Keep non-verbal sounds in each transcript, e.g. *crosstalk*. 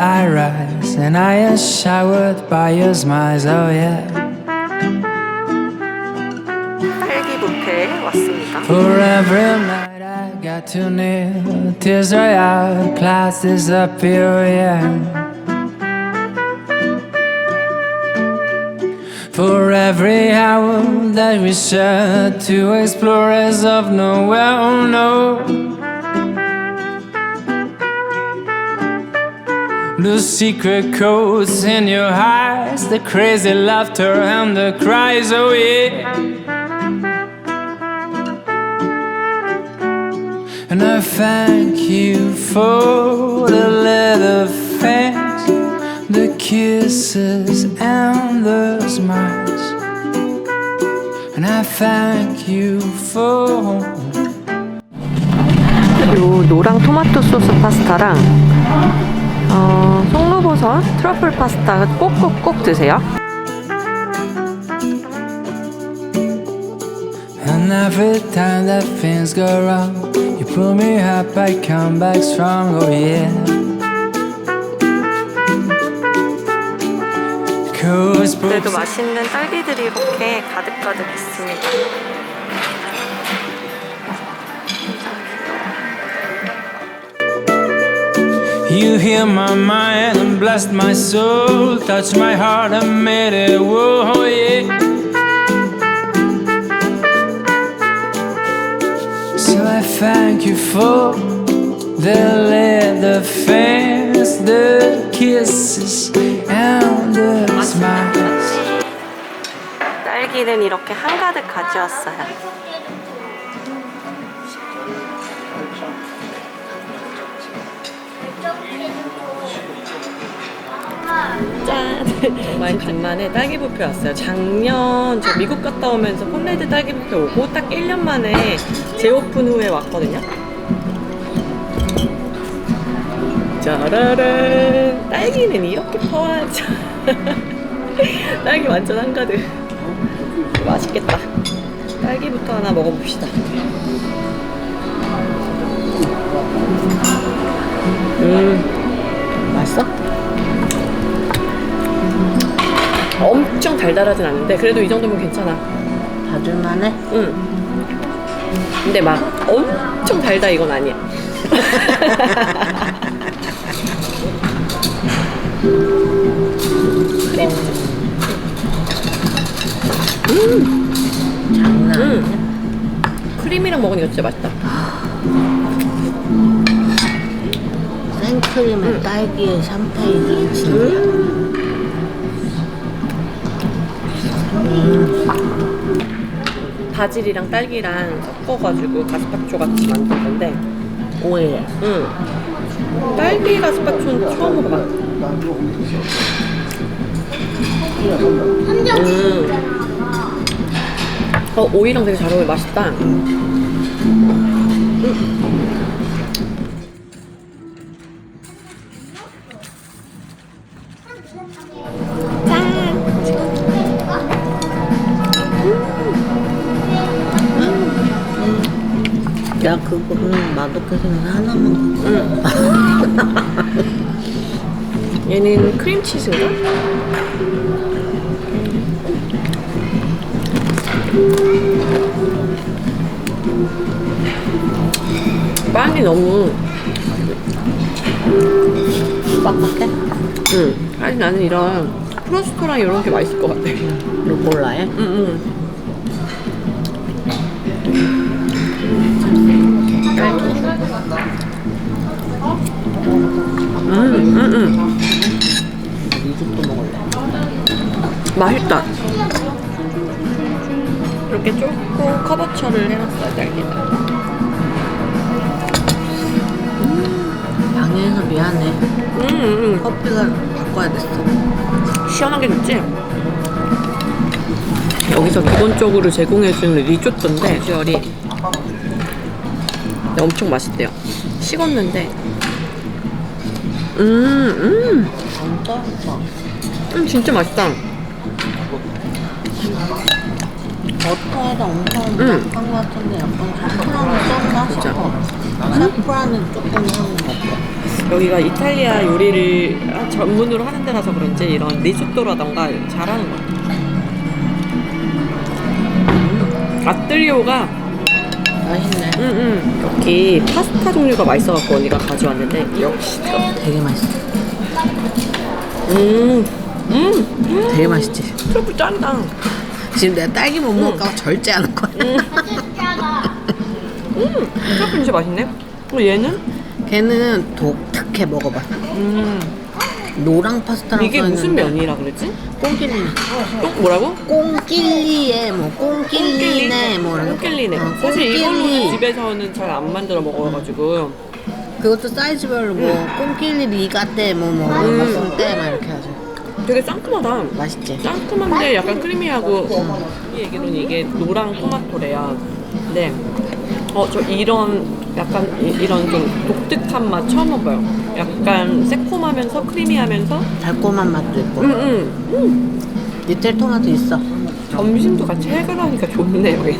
I rise and I am showered by your smiles. Oh yeah. 딸기 뷔페에 왔습니다. For every night I got too near, tears dry out, clouds disappear. Yeah. For every hour that we share, two explorers of nowhere. Oh no. The secret codes in your eyes, the crazy laughter and the cries, oh yeah. And I thank you for the little things, the kisses and the smiles. And I thank you for. 요 노랑 토마토 소스 파스타랑 어, 송로버섯 트러플 파스타 꼭꼭꼭 드세요. And every time that things go wrong, you pull me up, I come back strong, oh yeah. Cause 그래도 맛있는 딸기들이 이렇게 가득가득 있습니다. You heal my mind and blessed my soul, touch my heart and made it whoa, yeah. So I thank you for the little things, the kisses and the smiles. 딸기는 이렇게 한가득 가져왔어요. 짠! 정말 간만에 딸기 뷔페 왔어요. 작년 저 미국 갔다 오면서 콘레드 딸기 뷔페 오고 딱 1년 만에 재오픈 후에 왔거든요. 짜라란! 딸기는 이렇게 퍼야죠. *laughs* 딸기 완전 한가득. 맛있겠다. 딸기부터 하나 먹어봅시다. 음, 맛있어? 엄청 달달하진 않은데 그래도 이 정도면 괜찮아. 봐줄만해? 응. 근데 막 엄청 달다 이건 아니야. 장난 아니야? 크림이랑 먹으니까 진짜 맛있다. 생크림에 딸기에 샴페인이 진짜 바질이랑 딸기랑 섞어가지고 가스파초 같이 만든 건데, 오해 응. 딸기 가스파초는 처음 먹어봐. 음. 어, 오이랑 되게 잘 어울려. 맛있다. 야 그거는 맛없게 생긴 하나만 갖고 얘는 크림치즈인가? 빵이 너무 빡빡해? 응. 아니 나는 이런 프로스토랑 이런 게 맛있을 것 같아. 루꼴라에? 응, 응. 음, 음, 음. 리조또 먹을래 맛있다. 이렇게 좁고 커버처를 해놨어요, 딸기가. 방해해서 미안해 음, 음, 커피가 바꿔야겠어 음. 시원하게 됐지? 여기서 기본적으로 제공해주는 리조또인데 비주얼이 엄청 맛있대요. 식었는데 음, 음, 진짜? 음 진짜 맛있다. 버터에다 엄청 음. 한것 같은데 약간 사프란을 썼나 진짜. 싶어. 사프란은 조금 하는 것 같아. 여기가 이탈리아 요리를 전문으로 하는 데라서 그런지 이런 리조또라던가 잘하는 것 같아요. 음, 아뜰리오가 맛있네. 음, 음. 여기 파스타 종류가 맛있어갖고 언니가 가져왔는데 역시 되게 맛있어. 음, 음, 되게 맛있지. 트러플 짱이다. 지금 내가 딸기 못 먹을까 절제하는 거야. 음, *laughs* 트러플 진짜 맛있네. 그리고 얘는 걔는 독특해 먹어봐. 음, 노랑 파스타랑 이게 무슨 써있는데 면이라 그랬지? 꽁끼리. 또 뭐라고? 꽁끼리에 뭐 꽁끼리네 뭐 이런 거. 꽁끼리네. 어, 사실 이걸로는. 집에서는 잘 안 만들어 먹어가지고 그것도 사이즈별로 뭐 꽁끼리 리가떼 뭐뭐 음. 무슨 때막 이렇게 하죠. 되게 상큼하다. 맛있지. 상큼한데 약간 크리미하고 이 얘기로는 이게 노랑 토마토래요. 네. 어, 저 이런 약간 이, 런좀 독특한 맛 처음 먹어요. 약간 새콤하면서 크리미하면서 달콤한 맛도 있고. 음, 음, 음. 리틀 토마토 있어. 점심도 같이 해결하니까 좋네 여기.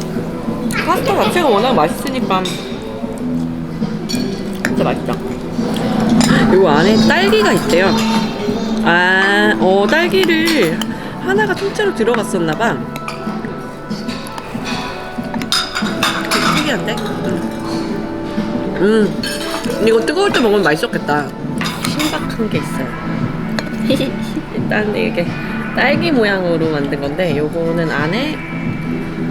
파스타 자체가 워낙 맛있으니까 진짜 맛있다. 요 안에 딸기가 있대요. 아, 어 딸기를 하나가 통째로 들어갔었나 봐. 특이한데? 음, 이거 뜨거울 때 먹으면 맛있었겠다. 신박한 게 있어요. *laughs* 일단 이게 딸기 모양으로 만든 건데 요거는 안에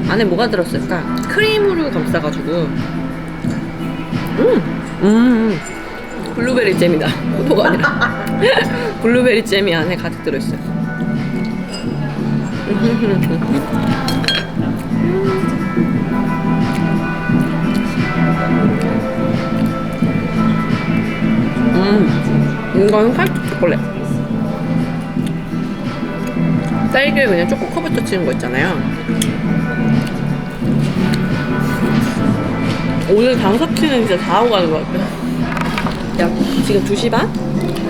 안에 뭐가 들었을까? 크림으로 감싸가지고. 음, 음. 블루베리 잼이다. *laughs* 포도가 아니라. *laughs* 블루베리 잼이 안에 가득 들어있어요 음 이거는 화이트 초콜릿 딸기에 그냥 조금 커버터 치는 거 있잖아요. 오늘 당섭치는 진짜 다 하고 가는 것 같아요. 야, 지금 2시 반?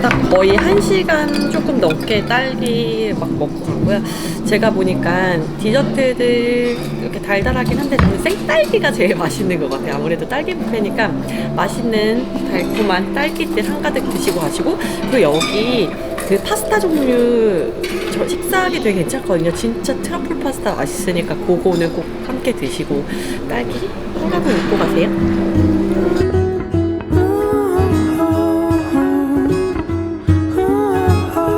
딱 거의 1시간 조금 넘게 딸기 막 먹고 갔고요. 제가 보니까 디저트들 이렇게 달달하긴 한데 저는 생딸기가 제일 맛있는 것 같아요. 아무래도 딸기 뷔페니까 맛있는 달콤한 딸기들 한가득 드시고 가시고 그리고 여기 그 파스타 종류 저 식사하기 되게 괜찮거든요. 진짜 트러플 파스타 맛있으니까 그거는 꼭 함께 드시고 딸기 한가득 먹고 가세요.